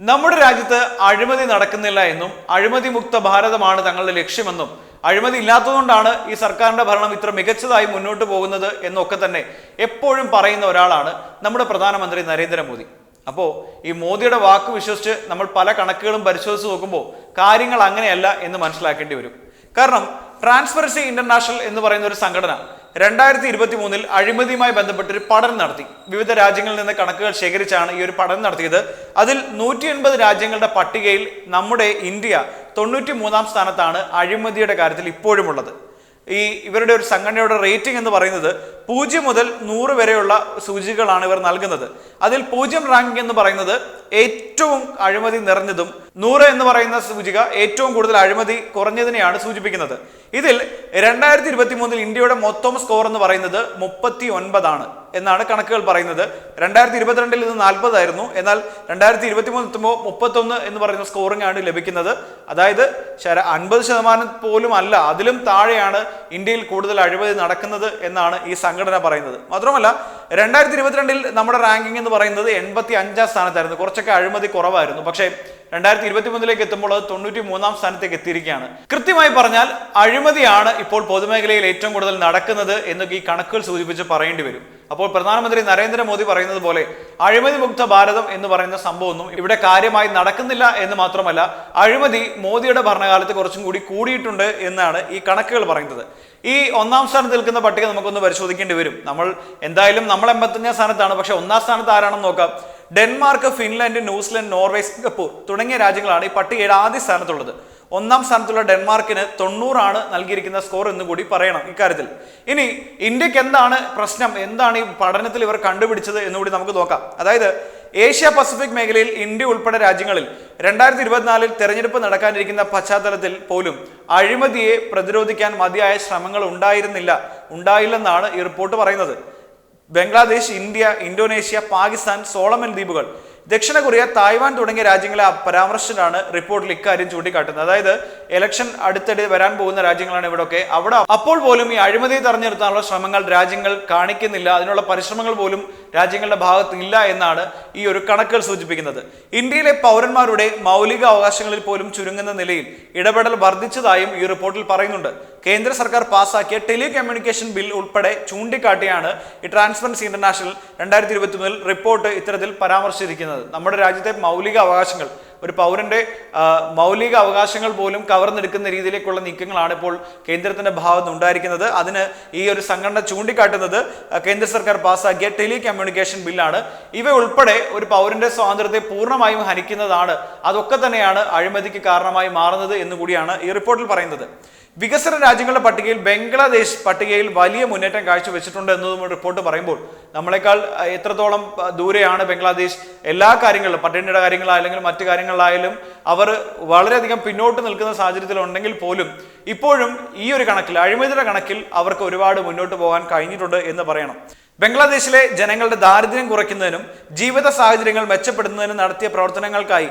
നമ്മുടെ രാജ്യത്ത് അഴിമതി നടക്കുന്നില്ല എന്നും അഴിമതി മുക്ത ഭാരതമാണ് തങ്ങളുടെ ലക്ഷ്യമെന്നും അഴിമതി ഇല്ലാത്തതുകൊണ്ടാണ് ഈ സർക്കാരിന്റെ ഭരണം ഇത്ര മികച്ചതായി മുന്നോട്ട് പോകുന്നത് എന്നൊക്കെ തന്നെ എപ്പോഴും പറയുന്ന ഒരാളാണ് നമ്മുടെ പ്രധാനമന്ത്രി നരേന്ദ്രമോദി. അപ്പോൾ ഈ മോദിയുടെ വാക്ക് വിശ്വസിച്ച് നമ്മൾ പല കണക്കുകളും പരിശോധിച്ച് നോക്കുമ്പോൾ കാര്യങ്ങൾ അങ്ങനെയല്ല എന്ന് മനസ്സിലാക്കേണ്ടി വരും. കാരണം ട്രാൻസ്പെറൻസി ഇന്റർനാഷണൽ എന്ന് പറയുന്ന ഒരു സംഘടന രണ്ടായിരത്തി ഇരുപത്തി മൂന്നിൽ അഴിമതിയുമായി ബന്ധപ്പെട്ട് ഒരു പഠനം നടത്തി. വിവിധ രാജ്യങ്ങളിൽ നിന്ന് കണക്കുകൾ ശേഖരിച്ചാണ് ഈ ഒരു പഠനം നടത്തിയത്. അതിൽ നൂറ്റി എൺപത് രാജ്യങ്ങളുടെ പട്ടികയിൽ നമ്മുടെ ഇന്ത്യ തൊണ്ണൂറ്റി മൂന്നാം സ്ഥാനത്താണ് അഴിമതിയുടെ കാര്യത്തിൽ ഇപ്പോഴുമുള്ളത്. ഈ ഇവരുടെ ഒരു സംഘടനയുടെ റേറ്റിംഗ് എന്ന് പറയുന്നത് പൂജ്യം മുതൽ നൂറ് വരെയുള്ള സൂചികകളാണ് ഇവർ നൽകുന്നത്. അതിൽ പൂജ്യം റാങ്ക് എന്ന് പറയുന്നത് ഏറ്റവും അഴിമതി നിറഞ്ഞതും നൂറ് എന്ന് പറയുന്ന സൂചിക ഏറ്റവും കൂടുതൽ അഴിമതി കുറഞ്ഞതിനെയാണ് സൂചിപ്പിക്കുന്നത്. ഇതിൽ രണ്ടായിരത്തി ഇരുപത്തി മൂന്നിൽ ഇന്ത്യയുടെ മൊത്തം സ്കോർ എന്ന് പറയുന്നത് മുപ്പത്തി ഒൻപതാണ് എന്നാണ് കണക്കുകൾ പറയുന്നത്. രണ്ടായിരത്തി ഇരുപത്തിരണ്ടിൽ ഇത് നാൽപ്പതായിരുന്നു. എന്നാൽ രണ്ടായിരത്തി ഇരുപത്തി മൂന്ന് എത്തുമ്പോൾ മുപ്പത്തൊന്ന് എന്ന് പറയുന്ന സ്കോറിംഗ് ആണ് ലഭിക്കുന്നത്. അതായത് ശര അൻപത് ശതമാനം പോലും അല്ല അതിലും താഴെയാണ് ഇന്ത്യയിൽ കൂടുതൽ അഴിമതി നടക്കുന്നത് എന്നാണ് ഈ സംഘടന പറയുന്നത്. മാത്രമല്ല രണ്ടായിരത്തി ഇരുപത്തിരണ്ടിൽ നമ്മുടെ റാങ്കിംഗ് എന്ന് പറയുന്നത് എൺപത്തി അഞ്ചാം സ്ഥാനത്തായിരുന്നു. കുറച്ചൊക്കെ അഴിമതി കുറവായിരുന്നു. പക്ഷേ രണ്ടായിരത്തി ഇരുപത്തി മൂന്നിലേക്ക് എത്തുമ്പോൾ അത് തൊണ്ണൂറ്റി മൂന്നാം സ്ഥാനത്തേക്ക് എത്തിയിരിക്കുകയാണ്. കൃത്യമായി പറഞ്ഞാൽ അഴിമതിയാണ് ഇപ്പോൾ പൊതുമേഖലയിൽ ഏറ്റവും കൂടുതൽ നടക്കുന്നത് എന്നൊക്കെ ഈ കണക്കുകൾ സൂചിപ്പിച്ച് പറയേണ്ടി വരും. അപ്പോൾ പ്രധാനമന്ത്രി നരേന്ദ്രമോദി പറയുന്നത് പോലെ അഴിമതി മുക്ത ഭാരതം എന്ന് പറയുന്ന സംഭവമൊന്നും ഇവിടെ കാര്യമായി നടക്കുന്നില്ല എന്ന് മാത്രമല്ല അഴിമതി മോദിയുടെ ഭരണകാലത്ത് കുറച്ചും കൂടി കൂടിയിട്ടുണ്ട് എന്നാണ് ഈ കണക്കുകൾ പറയുന്നത്. ഈ ഒന്നാം സ്ഥാനത്ത് നിൽക്കുന്ന പട്ടിക നമുക്കൊന്ന് പരിശോധിക്കേണ്ടി വരും. നമ്മൾ എന്തായാലും നമ്മൾ എൺപത്തഞ്ചാം സ്ഥാനത്താണ് പക്ഷെ ഒന്നാം സ്ഥാനത്ത് ആരാണെന്ന് നോക്കാം. Denmark Finland New Zealand Norway Singapore തുടങ്ങിയ രാജ്യങ്ങളാണ് ഈ പട്ടികയുടെ ആദ്യ സ്ഥാനത്തുള്ളത്. ഒന്നാം സ്ഥാനത്തുള്ള ഡെൻമാർക്കിന് തൊണ്ണൂറാണ് നൽകിയിരിക്കുന്ന സ്കോർ എന്ന് കൂടി പറയണം ഇക്കാര്യത്തിൽ. ഇനി ഇന്ത്യയ്ക്ക് എന്താണ് പ്രശ്നം? എന്താണ് ഈ പഠനത്തിൽ ഇവർ കണ്ടുപിടിച്ചത് എന്നുകൂടി നമുക്ക് നോക്കാം. അതായത് ഏഷ്യ പസഫിക് മേഖലയിൽ ഇന്ത്യ ഉൾപ്പെടെ രാജ്യങ്ങളിൽ രണ്ടായിരത്തി ഇരുപത്തിനാലിൽ തെരഞ്ഞെടുപ്പ് നടക്കാനിരിക്കുന്ന പശ്ചാത്തലത്തിൽ പോലും അഴിമതിയെ പ്രതിരോധിക്കാൻ മതിയായ ശ്രമങ്ങൾ ഉണ്ടായിരുന്നില്ല ഉണ്ടായില്ലെന്നാണ് ഈ റിപ്പോർട്ട് പറയുന്നത്. Bangladesh India Indonesia Pakistan Solomon ദ്വീപുകൾ ദക്ഷിണ കൊറിയ തായ്വാൻ തുടങ്ങിയ രാജ്യങ്ങളെ പരാമർശിച്ചിട്ടാണ് റിപ്പോർട്ടിൽ ഇക്കാര്യം ചൂണ്ടിക്കാട്ടുന്നത്. അതായത് ഇലക്ഷൻ അടുത്തിടെ വരാൻ പോകുന്ന രാജ്യങ്ങളാണ് ഇവിടെയൊക്കെ അവിടെ അപ്പോൾ പോലും ഈ അഴിമതി തെരഞ്ഞെടുത്താനുള്ള ശ്രമങ്ങൾ രാജ്യങ്ങൾ കാണിക്കുന്നില്ല. അതിനുള്ള പരിശ്രമങ്ങൾ പോലും രാജ്യങ്ങളുടെ ഭാഗത്ത് ഇല്ല എന്നാണ് ഈ ഒരു കണക്കുകൾ സൂചിപ്പിക്കുന്നത്. ഇന്ത്യയിലെ പൗരന്മാരുടെ മൗലിക അവകാശങ്ങളിൽ പോലും ചുരുങ്ങുന്ന നിലയിൽ ഇടപെടൽ വർദ്ധിച്ചതായും ഈ റിപ്പോർട്ടിൽ പറയുന്നുണ്ട്. കേന്ദ്ര സർക്കാർ പാസാക്കിയ ടെലി കമ്മ്യൂണിക്കേഷൻ ബിൽ ഉൾപ്പെടെ ചൂണ്ടിക്കാട്ടിയാണ് ഈ ട്രാൻസ്പെറൻസി ഇന്റർനാഷണൽ രണ്ടായിരത്തി ഇരുപത്തി റിപ്പോർട്ട് ഇത്തരത്തിൽ പരാമർശിച്ചിരിക്കുന്നത്. നമ്മുടെ രാജ്യത്തെ മൗലിക അവകാശങ്ങൾ ഒരു പൗരന്റെ മൗലിക അവകാശങ്ങൾ പോലും കവർന്നെടുക്കുന്ന രീതിയിലേക്കുള്ള നീക്കങ്ങളാണ് ഇപ്പോൾ കേന്ദ്രത്തിന്റെ ഭാഗത്ത് ഉണ്ടായിരിക്കുന്നത്. അതിന് ഈ ഒരു സംഘടന ചൂണ്ടിക്കാട്ടുന്നത് കേന്ദ്ര സർക്കാർ പാസ്സാക്കിയ ടെലി കമ്മ്യൂണിക്കേഷൻ ബില്ലാണ്. ഇവ ഉൾപ്പെടെ ഒരു പൗരന്റെ സ്വാതന്ത്ര്യത്തെ പൂർണമായും ഹനിക്കുന്നതാണ്. അതൊക്കെ തന്നെയാണ് അഴിമതിക്ക് കാരണമായി മാറുന്നത് എന്നുകൂടിയാണ് ഈ റിപ്പോർട്ടിൽ പറയുന്നത്. വികസന രാജ്യങ്ങളുടെ പട്ടികയിൽ ബംഗ്ലാദേശ് പട്ടികയിൽ വലിയ മുന്നേറ്റം കാഴ്ചവെച്ചിട്ടുണ്ട് എന്നതും റിപ്പോർട്ട് പറയുമ്പോൾ നമ്മളെക്കാൾ എത്രത്തോളം ദൂരെയാണ് ബംഗ്ലാദേശ്. എല്ലാ കാര്യങ്ങളിലും പട്ടിണിയുടെ കാര്യങ്ങളായാലും മറ്റു കാര്യങ്ങളിലായാലും അവർ വളരെയധികം പിന്നോട്ട് നിൽക്കുന്ന സാഹചര്യത്തിലുണ്ടെങ്കിൽ പോലും ഇപ്പോഴും ഈ ഒരു കണക്കിൽ അഴിമതിയുടെ കണക്കിൽ അവർക്ക് ഒരുപാട് മുന്നോട്ട് പോകാൻ കഴിഞ്ഞിട്ടുണ്ട് എന്ന് പറയണം. ബംഗ്ലാദേശിലെ ജനങ്ങളുടെ ദാരിദ്ര്യം കുറയ്ക്കുന്നതിനും ജീവിത സാഹചര്യങ്ങൾ മെച്ചപ്പെടുന്നതിനും നടത്തിയ പ്രവർത്തനങ്ങൾക്കായി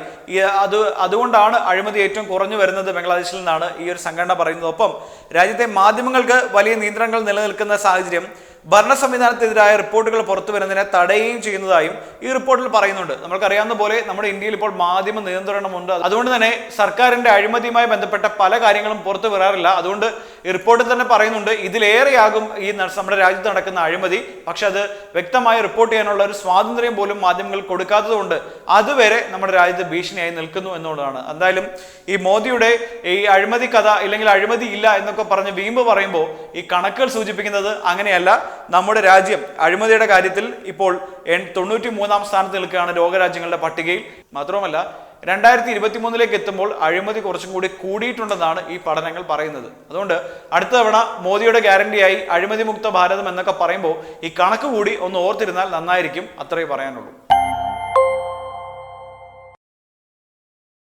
അത് അതുകൊണ്ടാണ് അഴിമതി ഏറ്റവും കുറഞ്ഞു വരുന്നത് ബംഗ്ലാദേശിൽ നിന്നാണ് ഈ ഒരു സംഘടന പറയുന്നത്. ഒപ്പം രാജ്യത്തെ മാധ്യമങ്ങൾക്ക് വലിയ നിയന്ത്രണങ്ങൾ നിലനിൽക്കുന്ന സാഹചര്യം ഭരണ സംവിധാനത്തിനെതിരായ റിപ്പോർട്ടുകൾ പുറത്തു വരുന്നതിനെ തടയുകയും ചെയ്യുന്നതായും ഈ റിപ്പോർട്ടിൽ പറയുന്നുണ്ട്. നമുക്കറിയാവുന്ന പോലെ നമ്മുടെ ഇന്ത്യയിൽ ഇപ്പോൾ മാധ്യമ നിയന്ത്രണമുണ്ട്. അതുകൊണ്ട് തന്നെ സർക്കാരിന്റെ അഴിമതിയുമായി ബന്ധപ്പെട്ട പല കാര്യങ്ങളും പുറത്തു വരാറില്ല. അതുകൊണ്ട് റിപ്പോർട്ടിൽ തന്നെ പറയുന്നുണ്ട് ഇതിലേറെയാകും ഈ നമ്മുടെ രാജ്യത്ത് നടക്കുന്ന അഴിമതി. പക്ഷെ അത് വ്യക്തമായി റിപ്പോർട്ട് ചെയ്യാനുള്ള ഒരു സ്വാതന്ത്ര്യം പോലും മാധ്യമങ്ങൾ കൊടുക്കാത്തതുകൊണ്ട് അതുവരെ നമ്മുടെ രാജ്യത്ത് ഭീഷണിയായി നിൽക്കുന്നു എന്നുള്ളതാണ്. എന്തായാലും ഈ മോദിയുടെ ഈ അഴിമതി കഥ ഇല്ലെങ്കിൽ അഴിമതി ഇല്ല എന്നൊക്കെ പറഞ്ഞ് വീമ്പ് പറയുമ്പോൾ ഈ കണക്കുകൾ സൂചിപ്പിക്കുന്നത് അങ്ങനെയല്ല. നമ്മുടെ രാജ്യം അഴിമതിയുടെ കാര്യത്തിൽ ഇപ്പോൾ തൊണ്ണൂറ്റി മൂന്നാം സ്ഥാനത്ത് നിൽക്കുകയാണ് ലോകരാജ്യങ്ങളുടെ പട്ടികയിൽ. മാത്രവുമല്ല രണ്ടായിരത്തി ഇരുപത്തി മൂന്നിലേക്ക് എത്തുമ്പോൾ അഴിമതി കുറച്ചും കൂടി കൂടിയിട്ടുണ്ടെന്നാണ് ഈ പഠനങ്ങൾ പറയുന്നത്. അതുകൊണ്ട് അടുത്ത തവണ മോദിയുടെ ഗ്യാരണ്ടിയായി അഴിമതി മുക്ത ഭാരതം എന്നൊക്കെ പറയുമ്പോൾ ഈ കണക്ക് കൂടി ഒന്ന് ഓർത്തിരുന്നാൽ നന്നായിരിക്കും അത്രേ പറയാനുള്ളൂ.